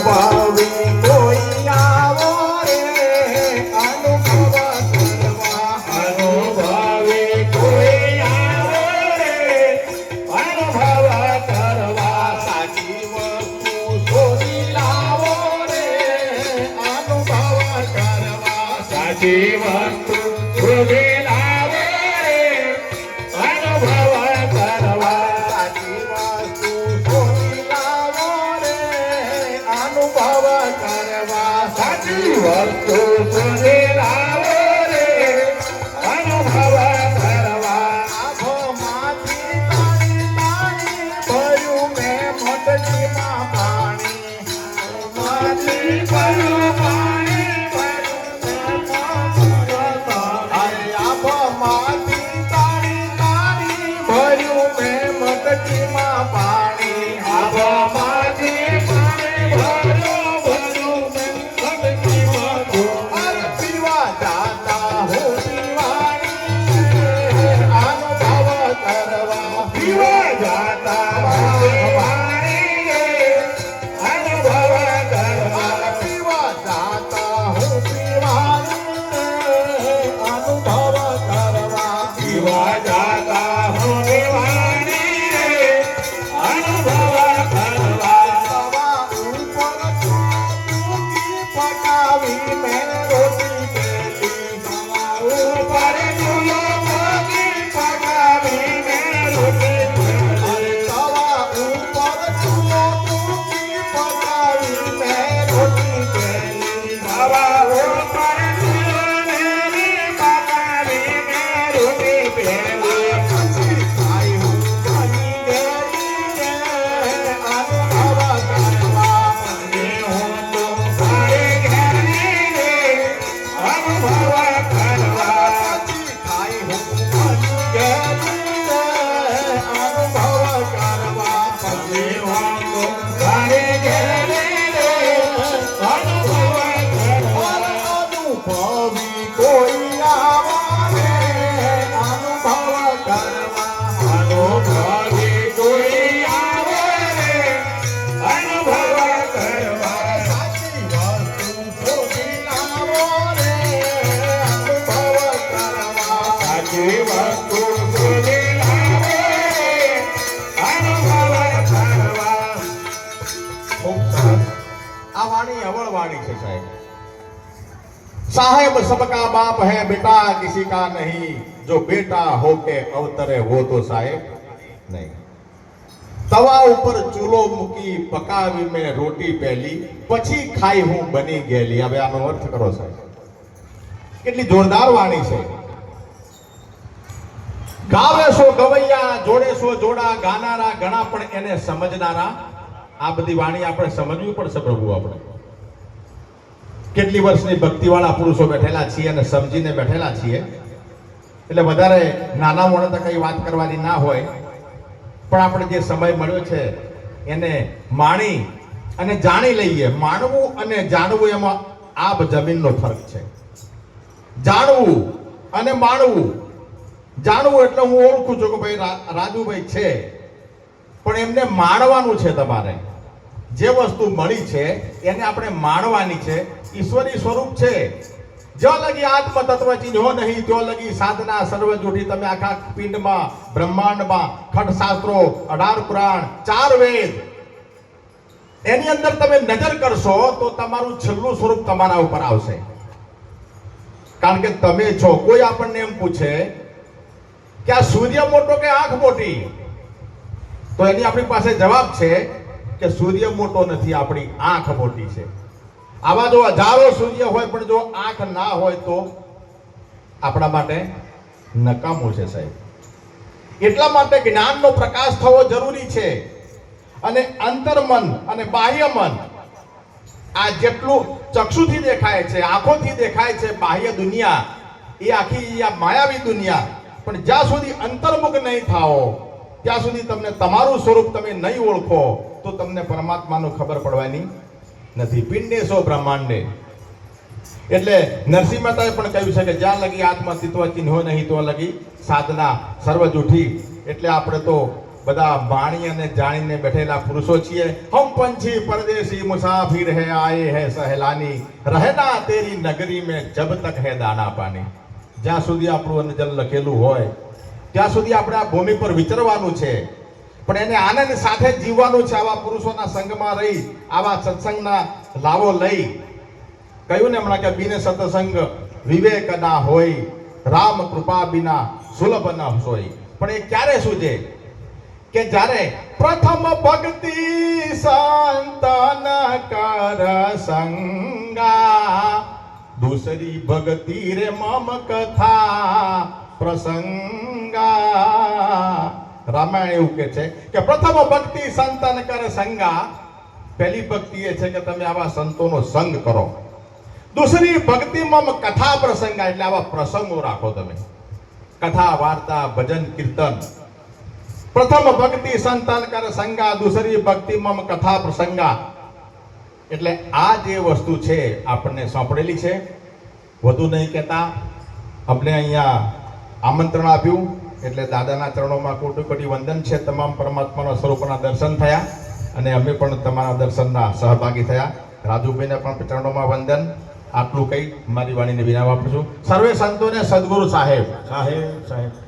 para வாழ்த்தோ Bye. વાણી છે સાહેબ સાહેબ सबका बाप है बेटा किसी का नहीं जो बेटा होके अवतरे वो तो साहेब नहीं તવા ઉપર ચૂલો મૂકી પકાવી મેં રોટી પહેલી પછી ખાઈ હું બની ગયેલી હવે આનો અર્થ કરો સાહેબ કેટલી જોરદાર વાણી છે ગાવે સો ગવૈયા જોડે સો જોડા ગાનારા ઘણા પણ એને સમજનારા આ બધી વાણી આપણે સમજવી પડશે પ્રભુ આપણે કેટલી વર્ષની ભક્તિવાળા પુરુષો બેઠેલા છીએ અને સમજીને બેઠેલા છીએ? એટલે વધારે નાના મોડા તો કંઈ વાત કરવાની ના હોય. પણ આપણે જે સમય મળ્યો છે, એને માણી અને જાણી લઈએ. માણવું અને જાણવું એમાં આબ જમીનનો ફરક છે. જાણવું અને માણવું. જાણવું એટલે હું ઓળખું છું કે ભાઈ રાજુભાઈ છે. પણ એમને માણવાનું છે તમારે. જે વસ્તુ મળી છે, એને આપણે માણવાની છે. ઈશ્વરી સ્વરૂપ છે. જ્યાં લગી આત્મ તત્વ ચિહ્નો નહીં ત્યાં લગી સાધના સર્વ જૂઠી તમે આખા પિંડમાં, બ્રહ્માંડમાં ખટશાસ્ત્રો શાસ્ત્રો અઢાર પુરાણ, ચાર વેદ, એની અંદર તમે નજર કરશો તો તમારું છેલ્લું સ્વરૂપ તમારા ઉપર આવશે. કારણ કે તમે છો. કોઈ આપણને એમ પૂછે કે આ સૂર્ય મોટો કે આંખ મોટી? તો એની આપણી પાસે જવાબ છે કે સૂર્ય મોટો નથી, આપણી આંખ મોટી છે. આવા જો હજારો સૂર્ય હોય, પણ જો આંખ ના હોય તો આપણા માટે નકામું છે સાહેબ. એટલા માટે જ્ઞાનનો પ્રકાશ થવો જરૂરી છે. અને અંતર્મન અને બાહ્ય મન આ જેટલું ચક્ષુથી દેખાય છે, આંખોથી દેખાય છે, બાહ્ય દુનિયા, એ આખી આ માયાવી દુનિયા. પણ જ્યાં સુધી અંતર્મુખ નહીં થાઓ, ત્યાં સુધી તમને તમારું સ્વરૂપ તમે નહીં ઓળખો, તો તમને પરમાત્માનું ખબર પડવાની નથી. પિંડે સો બ્રહ્માંડે. એટલે નરસિંહ મહેતાએ પણ કહ્યું છે કે જ્યાં લગી આત્મઅસ્તિત્વ ચિહ્નો નહીં તો લગી સાધના સર્વ જૂઠી એટલે આપણે તો બધા વાણી અને જાણીને બેઠેલા પુરુષો છીએ. હમ પંછી પરદેશી મુસાફિર હે, આયે હે સહેલાની. રહેના તેરી નગરી મેં જબ તક હે દાણા પાણી જ્યાં સુધી આપણું અન્નજલ લખેલું હોય, ત્યાં સુધી આપણે આ ભૂમિ પર વિચરવાનું છે. પણ એને આનંદ સાથે જીવવાનું છે આવા પુરુષોના સંગમાં રહી, આવા સત્સંગના લાવો લઈ. કહ્યું ને હમણાં કે બિને સત્સંગ વિવેક ના હોય, રામ કૃપા બિના સુલભ ન હોય. પણ એ ક્યારે છે કે જ્યારે પ્રથમ ભક્તિ સંતન કર સંગા, દૂસરી ભક્તિ રે મમ કથા પ્રસંગા. રામાયણ એવું કે છે કે પ્રથમ ભક્તિ સંતન કરે સંગા. પહેલી ભક્તિ એ છે કે તમે આવા સંતોનો સંગ કરો. દૂસરી ભક્તિમાં કથા પ્રસંગા એટલે આવા પ્રસંગો રાખો તમે. કથા, વાર્તા, ભજન, કીર્તન. પ્રથમ ભક્તિ સંતાન કરે સંગા, દૂસરી ભક્તિમાં કથા પ્રસંગા. એટલે આ જે વસ્તુ છે આપણને સોંપડેલી છે. વધુ નહીં કહેતા. અમને અહીંયા આમંત્રણ આપ્યું. એટલે દાદાના ચરણોમાં કોટી કોટી વંદન છે. તમામ પરમાત્માના સ્વરૂપના દર્શન થયા અને અમે પણ તમારા દર્શનના સહભાગી થયા. રાજુભાઈને પણ ચરણોમાં વંદન. આટલું કહી મારી વાણીને વિરામ આપું છું. સર્વે સંતોને સદગુરુ સાહેબ. સાહેબ સાહેબ.